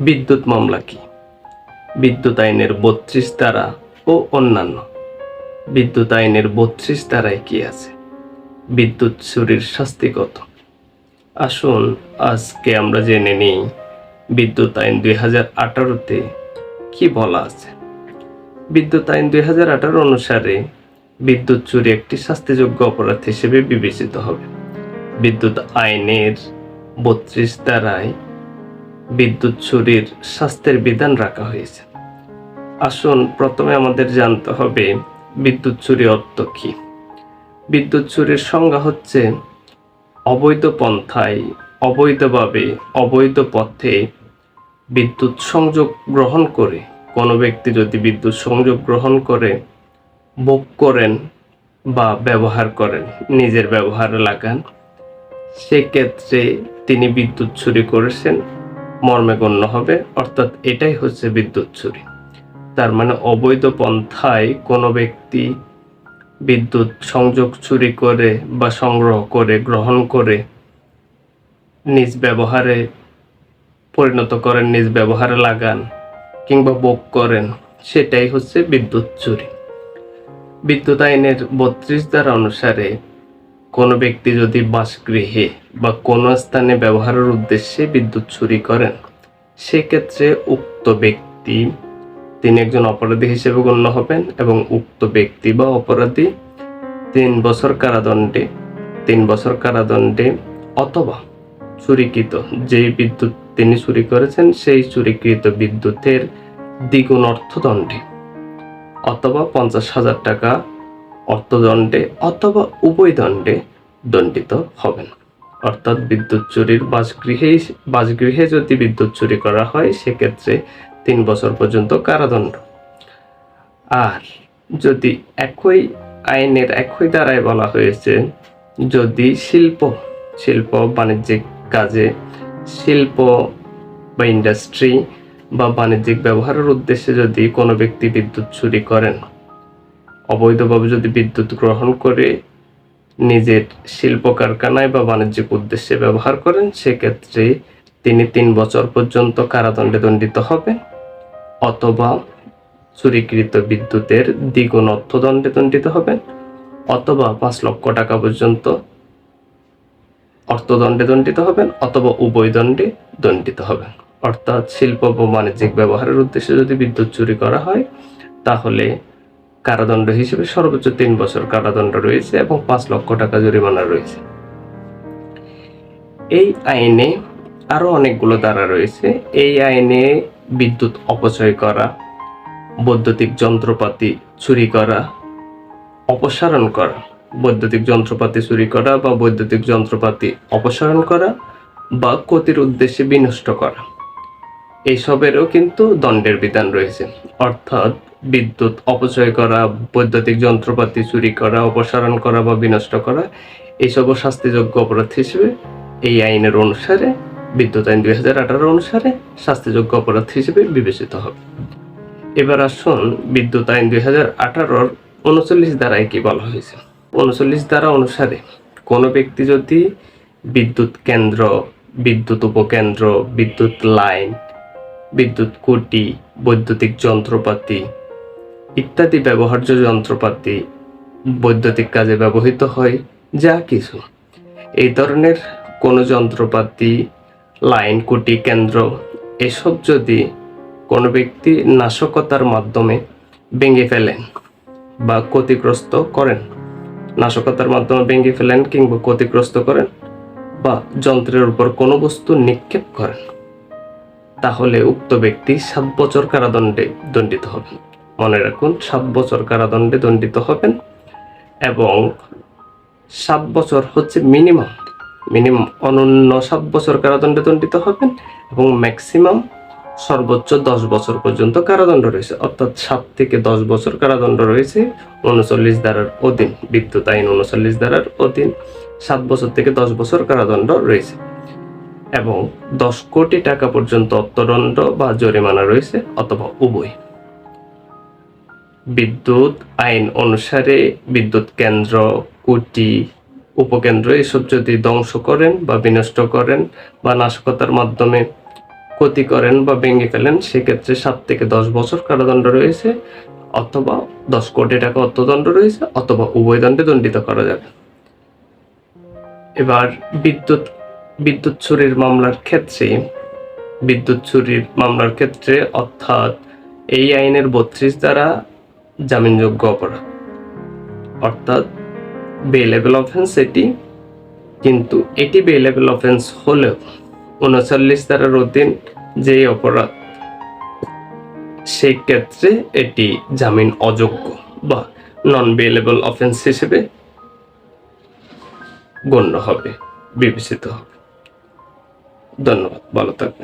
বিদ্যুৎ মামলা কি? বিদ্যুৎ আইনের বত্রিশ ধারা ও অন্যান্য। বিদ্যুৎ আইনের বত্রিশ ধারায় কি আছে? বিদ্যুৎ চুরির শাস্তি কত? আসুন, আজকে আমরা জেনে নিই বিদ্যুৎ আইন দুই হাজার আঠারোতে কি বলা আছে। বিদ্যুৎ আইন দুই হাজার আঠারো অনুসারে বিদ্যুৎ চুরি একটি শাস্তিযোগ্য অপরাধ হিসেবে বিবেচিত হবে। বিদ্যুৎ আইনের বত্রিশ ধারায় বিদ্যুৎ চুরির শাস্তির বিধান রাখা হয়েছে। আসুন, প্রথমে আমাদের জানতে হবে বিদ্যুৎ চুরি অর্থ কী। বিদ্যুৎ চুরির সংজ্ঞা হচ্ছে অবৈধ পন্থায়, অবৈধভাবে, অবৈধ পথে বিদ্যুৎ সংযোগ গ্রহণ করে। কোনো ব্যক্তি যদি বিদ্যুৎ সংযোগ গ্রহণ করে, ভোগ করেন বা ব্যবহার করেন, নিজের ব্যবহারে লাগান, সেক্ষেত্রে তিনি বিদ্যুৎ চুরি করেছেন। মর্মে গণ্য হবে, অর্থাৎ এটাই হচ্ছে বিদ্যুৎ চুরি। তার মানে অবৈধ পন্থায় কোনো ব্যক্তি বিদ্যুৎ সংযোগ চুরি করে বা সংগ্রহ করে, গ্রহণ করে নিজ ব্যবহারে পরিণত করেন, নিজ ব্যবহারে লাগান কিংবা ভোগ করেন, সেটাই হচ্ছে বিদ্যুৎ চুরি। বিদ্যুৎ আইনের বত্রিশ ধারা অনুসারে কোনো ব্যক্তি যদি বাসগৃহে বা কোনো স্থানে ব্যবহারের উদ্দেশ্যে বিদ্যুৎ চুরি করেন, সেক্ষেত্রে উক্ত ব্যক্তি তিনি একজন অপরাধী হিসেবে গণ্য হবেন এবং উক্ত ব্যক্তি বা অপরাধী তিন বছর কারাদণ্ডে, তিন বছর কারাদণ্ডে অথবা চুরিকৃত যেই বিদ্যুৎ তিনি চুরি করেছেন, সেই চুরিকৃত বিদ্যুতের দ্বিগুণ অর্থদণ্ডে অথবা পঞ্চাশ হাজার টাকা অর্থদণ্ডে অথবা উভয় দণ্ডে দণ্ডিত হবেন অর্থাৎ বিদ্যুৎ চুরির বাসগৃহে বাসগৃহে যদি বিদ্যুৎ চুরি করা হয়, সেক্ষেত্রে তিন বছর পর্যন্ত কারাদণ্ড। আর যদি একই আইনের একই দ্বারায় বলা হয়েছে, যদি শিল্প শিল্প বাণিজ্যিক কাজে শিল্প বা ইন্ডাস্ট্রি বা বাণিজ্যিক ব্যবহারের উদ্দেশ্যে যদি কোনো ব্যক্তি বিদ্যুৎ চুরি করেন অবৈধভাবে যদি বিদ্যুৎ গ্রহণ করে নিজের শিল্প কারখানায় বা বাণিজ্যিক উদ্দেশ্যে ব্যবহার করেন, সেক্ষেত্রে তিনি তিন বছর পর্যন্ত কারাদণ্ডে দণ্ডিত হবেন অথবা চুরিকৃত বিদ্যুতের দ্বিগুণ অর্থদণ্ডে দণ্ডিত হবেন অথবা পাঁচ লক্ষ টাকা পর্যন্ত অর্থদণ্ডে দণ্ডিত হবেন অথবা উভয় দণ্ডে দণ্ডিত হবেন। অর্থাৎ শিল্প বা বাণিজ্যিক ব্যবহারের উদ্দেশ্যে যদি বিদ্যুৎ চুরি করা হয়, তাহলে কারাদণ্ড হিসেবে সর্বোচ্চ তিন বছর কারাদণ্ড রয়েছে এবং পাঁচ লক্ষ টাকা জরিমানা রয়েছে। এই আইনে আরও অনেকগুলো ধারা রয়েছে। এই আইনে বিদ্যুৎ অপচয় করা, বৈদ্যুতিক যন্ত্রপাতি চুরি করা, অপসারণ করা, বৈদ্যুতিক যন্ত্রপাতি চুরি করা বা বৈদ্যুতিক যন্ত্রপাতি অপসারণ করা বা ক্ষতির উদ্দেশ্যে বিনষ্ট করা। এইসবেরও কিন্তু দণ্ডের বিধান রয়েছে। অর্থাৎ বিদ্যুৎ অপচয় করা, বৈদ্যুতিক যন্ত্রপাতি চুরি করা, অপসারণ করা বা বিনষ্ট করা, এইসবও শাস্তিযোগ্য অপরাধ হিসেবে এই আইনের অনুসারে, বিদ্যুৎ আইন দুই হাজার আঠারো অনুসারে শাস্তিযোগ্য অপরাধ হিসেবে বিবেচিত হবে। এবার আসুন বিদ্যুৎ আইন দুই হাজার আঠারোর উনচল্লিশ ধারায় কি বলা হয়েছে? উনচল্লিশ ধারা অনুসারে কোনো ব্যক্তি যদি বিদ্যুৎ কেন্দ্র, বিদ্যুৎ উপকেন্দ্র, বিদ্যুৎ লাইন, বিদ্যুৎ কুটি, বৈদ্যুতিক যন্ত্রপাতি ইত্যাদি ব্যবহার্য যন্ত্রপাতি বৈদ্যুতিক কাজে ব্যবহৃত হয়, যা কিছু। এই ধরনের কোনো যন্ত্রপাতি, লাইন কুটি কেন্দ্র, এসব যদি কোনো ব্যক্তি নাশকতার মাধ্যমে ভেঙে ফেলেন বা ক্ষতিগ্রস্ত করেন, নাশকতার মাধ্যমে ভেঙে ফেলেন কিংবা ক্ষতিগ্রস্ত করেন বা যন্ত্রের উপর কোনো বস্তু নিক্ষেপ করেন, তাহলে উক্ত ব্যক্তি সাত বছর কারাদণ্ডে দণ্ডিত হবেন। মনে রাখুন, সাত বছর কারাদণ্ডে দণ্ডিত হবেন এবং সাত বছর হচ্ছে মিনিমাম মিনিমাম অনন্য সাত বছর কারাদণ্ডে দণ্ডিত হবেন এবং ম্যাক্সিমাম সর্বোচ্চ দশ বছর পর্যন্ত কারাদণ্ড রয়েছে। অর্থাৎ সাত থেকে দশ বছর কারাদণ্ড রয়েছে উনচল্লিশ ধারার অধীন, বিদ্যুৎ আইন উনচল্লিশ ধারার অধীন সাত বছর থেকে দশ বছর কারাদণ্ড রয়েছে এবং দশ কোটি টাকা পর্যন্ত অর্থদণ্ড বা জরিমানা রয়েছে অথবা উভয়। বিদ্যুৎ আইন অনুসারে বিদ্যুৎ কেন্দ্র, কুটি, উপকেন্দ্র এসব যদি ধ্বংস করেন বা বিনষ্ট করেন বা নাশকতার মাধ্যমে ক্ষতি করেন বা ভেঙে ফেলেন, সেক্ষেত্রে সাত থেকে দশ বছর কারাদণ্ড রয়েছে অথবা দশ কোটি টাকা অর্থদণ্ড রয়েছে অথবা উভয় দণ্ডে দণ্ডিত করা যাবে। এবার বিদ্যুৎ বিদ্যুৎ চুরির মামলার ক্ষেত্রে, বিদ্যুৎ চুরির মামলার ক্ষেত্রে অর্থাৎ এই আইনের বত্রিশ দ্বারা জামিনযোগ্য অপরাধ। অর্থাৎ বেলেবল অফেন্স এটি, কিন্তু এটি বেলেবল অফেন্স হলেও উনচল্লিশ ধারার অধীন যে অপরাধ, সেই ক্ষেত্রে এটি জামিন অযোগ্য বা নন বেলেবল অফেন্স হিসেবে গণ্য হবে, বিবেচিত হবে। ধন্যবাদ, ভালো থাকবেন।